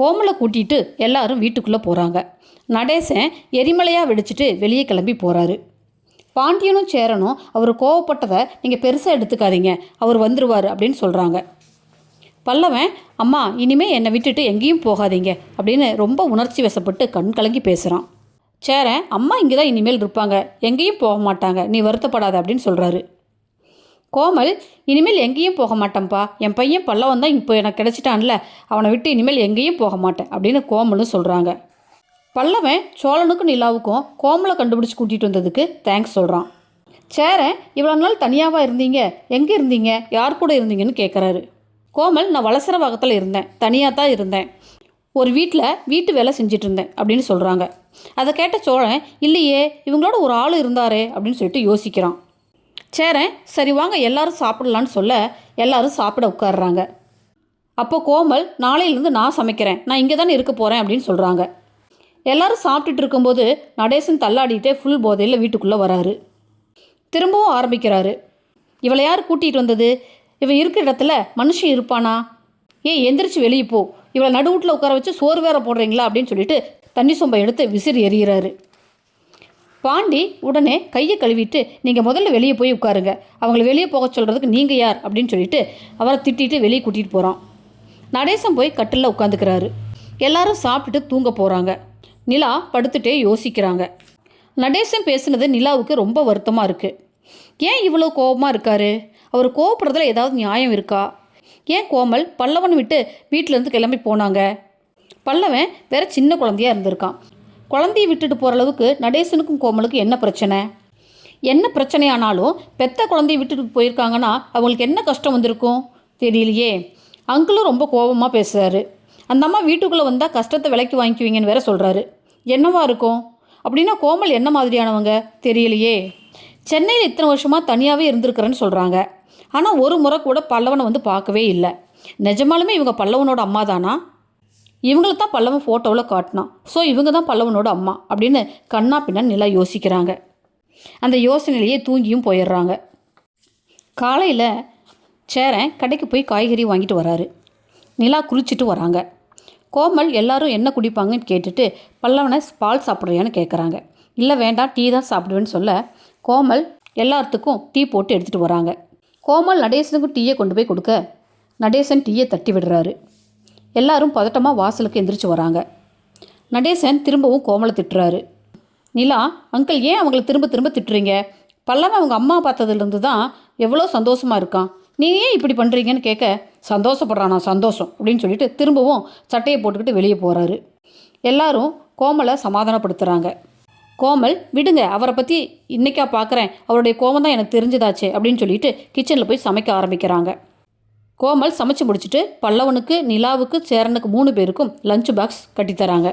கோமலை கூட்டிட்டு எல்லாரும் வீட்டுக்குள்ளே போகிறாங்க நடேசன் எரிமலையாக வெடிச்சிட்டு வெளியே கிளம்பி போகிறாரு பாண்டியனும் சேரனும் அவர் கோவப்பட்டதை நீங்கள் பெருசாக எடுத்துக்காதீங்க. அவர் வந்துடுவார் அப்படின்னு சொல்கிறாங்க பல்லவன் அம்மா இனிமே என்னை விட்டுட்டு எங்கேயும் போகாதீங்க அப்படின்னு ரொம்ப உணர்ச்சி வசப்பட்டு கண் கலங்கி பேசுகிறான் சேரன் அம்மா இங்கே தான் இனிமேல் இருப்பாங்க. எங்கேயும் போக மாட்டாங்க. நீ வருத்தப்படாத அப்படின்னு சொல்கிறாரு கோமல் இனிமேல் எங்கேயும் போக மாட்டேன்ப்பா என் பையன் பல்லவன் தான் இப்போ எனக்கு கிடச்சிட்டான்ல. அவனை விட்டு இனிமேல் எங்கேயும் போக மாட்டேன் அப்படின்னு கோமலும் சொல்கிறாங்க பல்லவன் சோழனுக்கும் நிலாவுக்கும் கோமலை கண்டுபிடிச்சி கூட்டிகிட்டு வந்ததுக்கு தேங்க்ஸ் சொல்கிறான் சேரன் இவ்வளோ நாள் தனியாவா இருந்தீங்க? எங்கே இருந்தீங்க? யார் கூட இருந்தீங்கன்னு கேட்குறாரு கோமல் நான் வளசர வகத்தில் இருந்தேன். தனியாக தான் இருந்தேன். ஒரு வீட்டில் வீட்டு வேலை செஞ்சுட்டு இருந்தேன் அப்படின்னு சொல்கிறாங்க அதை கேட்ட சோழன் இல்லையே இவங்களோட ஒரு ஆள் இருந்தாரே அப்படின்னு சொல்லிட்டு யோசிக்கிறான். சேரேன். சரி வாங்க எல்லாரும் சாப்பிடலான்னு சொல்ல எல்லாரும் சாப்பிட உட்காடுறாங்க அப்போ கோமல் நாளையிலேருந்து நான் சமைக்கிறேன். நான் இங்கே தானே இருக்க போகிறேன் அப்படின்னு சொல்கிறாங்க எல்லாரும் சாப்பிட்டுட்டு இருக்கும்போது நடேசன் தள்ளாடிட்டே ஃபுல் போதையில் வீட்டுக்குள்ளே வராரு. திரும்பவும் ஆரம்பிக்கிறாரு. இவளை யார் கூட்டிகிட்டு வந்தது? இவன் இருக்கிற இடத்துல மனுஷன் இருப்பானா? ஏன் எந்திரிச்சு வெளியே போ. இவளை நடுவுட்டில் உட்கார வச்சு சோறு வேற போடுறீங்களா? அப்படின்னு சொல்லிட்டு தண்ணி சொம்பை எடுத்து விசிறி எறிகிறாரு. பாண்டி உடனே கையை கழுவிட்டு நீங்கள் முதல்ல வெளியே போய் உட்காருங்க. அவங்கள வெளியே போக சொல்கிறதுக்கு நீங்கள் யார்? அப்படின்னு சொல்லிட்டு அவரை திட்டிட்டு வெளியே கூட்டிகிட்டு போகிறான் நடேசன் போய் கட்டிலில் உட்காந்துக்கிறாரு. எல்லாரும் சாப்பிட்டுட்டு தூங்க போகிறாங்க நிலா படுத்துட்டே யோசிக்கிறாங்க. நடேசன் பேசுனது நிலாவுக்கு ரொம்ப வருத்தமாக இருக்குது ஏன் இவ்வளோ கோபமாக இருக்காரு? அவர் கோபப்படுறதுல ஏதாவது நியாயம் இருக்கா? ஏன் கோமல் பல்லவன் விட்டு வீட்டிலேருந்து கிளம்பி போனாங்க? பல்லவன் வேற சின்ன குழந்தையா இருந்திருக்கான். குழந்தைய விட்டுட்டு போகிற அளவுக்கு நடேசனுக்கும் கோமலுக்கும் என்ன பிரச்சனை? என்ன பிரச்சனையானாலும் பெத்த குழந்தைய விட்டுட்டு போயிருக்காங்கன்னா அவங்களுக்கு என்ன கஷ்டம் வந்திருக்கும்? தெரியலையே. அங்கிளும் ரொம்ப கோபமாக பேசுகிறாரு அந்த அம்மா வீட்டுக்குள்ளே வந்தால் கஷ்டத்தை விலைக்கு வாங்கிக்குவீங்கன்னு வேற சொல்கிறாரு என்னவா இருக்கும்? அப்படின்னா கோமல் என்ன மாதிரியானவங்க? தெரியலையே. சென்னையில் இத்தனை வருஷமாக தனியாகவே இருந்திருக்கிறேன்னு சொல்கிறாங்க ஆனால் ஒரு முறை கூட பல்லவனை வந்து பார்க்கவே இல்லை. நிஜமாலுமே இவங்க பல்லவனோட அம்மா தானா இவங்களை தான் பல்லவன் ஃபோட்டோவில் காட்டினான். ஸோ இவங்க தான் பல்லவனோட அம்மா அப்படின்னு கண்ணா பின்னா நிலா யோசிக்கிறாங்க. அந்த யோசனையிலேயே தூங்கியும் போயிடுறாங்க. காலையில் சேரன் கடைக்கு போய் காய்கறி வாங்கிட்டு வராரு. நிலா குளிச்சுட்டு வராங்க. கோமல் எல்லாரும் என்ன குடிப்பாங்கன்னு கேட்டுட்டு பல்லவனை பால் சாப்பிட்றியான்னு கேட்குறாங்க இல்லை வேண்டாம் டீ தான் சாப்பிடுவேன்னு சொல்ல கோமல் எல்லாத்துக்கும் டீ போட்டு எடுத்துகிட்டு வராங்க. கோமல் நடேசனுக்கும் டீயை கொண்டு போய் கொடுக்க நடேசன் டீயை தட்டி விடுறாரு. எல்லாரும் பதட்டமாக வாசலுக்கு எந்திரிச்சு வராங்க. நடேசன் திரும்பவும் கோமலை திட்டுறாரு. நிலா அங்கிள் ஏன் அவங்கள திரும்ப திரும்ப திட்டுறீங்க? பல்லவன் அவங்க அம்மா பார்த்ததுலேருந்து தான் எவ்வளோ சந்தோஷமாக இருக்கான். நீ ஏன் இப்படி பண்ணுறீங்கன்னு கேட்க சந்தோஷப்படுறானா சந்தோஷம் அப்படின்னு சொல்லிட்டு திரும்பவும் சட்டையை போட்டுக்கிட்டு வெளியே போகிறாரு எல்லாரும் கோமலை சமாதானப்படுத்துகிறாங்க கோமல் விடுங்க அவரை பற்றி இன்னைக்கா பார்க்குறேன் அவருடைய கோமம் தான் எனக்கு தெரிஞ்சதாச்சே அப்படின்னு சொல்லிட்டு கிச்சனில் போய் சமைக்க ஆரம்பிக்கிறாங்க. கோமல் சமைச்சு முடிச்சுட்டு பல்லவனுக்கு நிலாவுக்கு சேரனுக்கு மூணு பேருக்கும் லஞ்ச் பாக்ஸ் கட்டித்தராங்க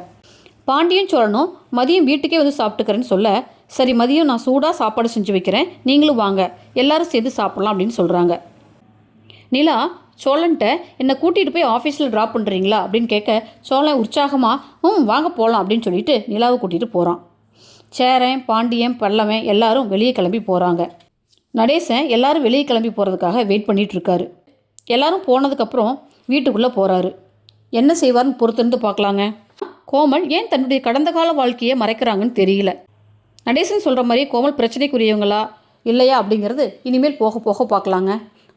பாண்டியும் சோழனும் மதியம் வீட்டுக்கே வந்து சாப்பிட்டுக்கிறேன்னு சொல்ல சரி மதியம் நான் சூடாக சாப்பாடு செஞ்சு வைக்கிறேன் நீங்களும் வாங்க எல்லாரும் சேர்ந்து சாப்பிட்லாம் அப்படின்னு சொல்கிறாங்க நிலா சோழன்ட்ட என்னை கூட்டிகிட்டு போய் ஆஃபீஸில் ட்ராப் பண்ணுறீங்களா அப்படின்னு கேட்க சோழன் உற்சாகமாக ம் வாங்க போகலாம் அப்படின்னு சொல்லிட்டு நிலாவை கூட்டிகிட்டு போகிறான் சேரன் பாண்டியன் பல்லவன் எல்லாரும் வெளியே கிளம்பி போகிறாங்க நடேசன் எல்லாரும் வெளியே கிளம்பி போகிறதுக்காக வெயிட் பண்ணிகிட்டு இருக்காரு. எல்லாரும் போனதுக்கப்புறம் வீட்டுக்குள்ளே போகிறாரு என்ன செய்வார்னு பொறுத்திருந்து பார்க்கலாங்க. கோமல் ஏன் தன்னுடைய கடந்த கால வாழ்க்கையை மறைக்கிறாங்கன்னு தெரியல. நடேசன் சொல்கிற மாதிரி கோமல் பிரச்சனைக்குரியவங்களா இல்லையா அப்படிங்கிறது இனிமேல் போக போக பார்க்கலாங்க.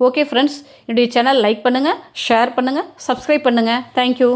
ஓகே ஃப்ரெண்ட்ஸ் என்னுடைய சேனல் லைக் பண்ணுங்கள் ஷேர் பண்ணுங்கள் சப்ஸ்கிரைப் பண்ணுங்கள் தேங்க்யூ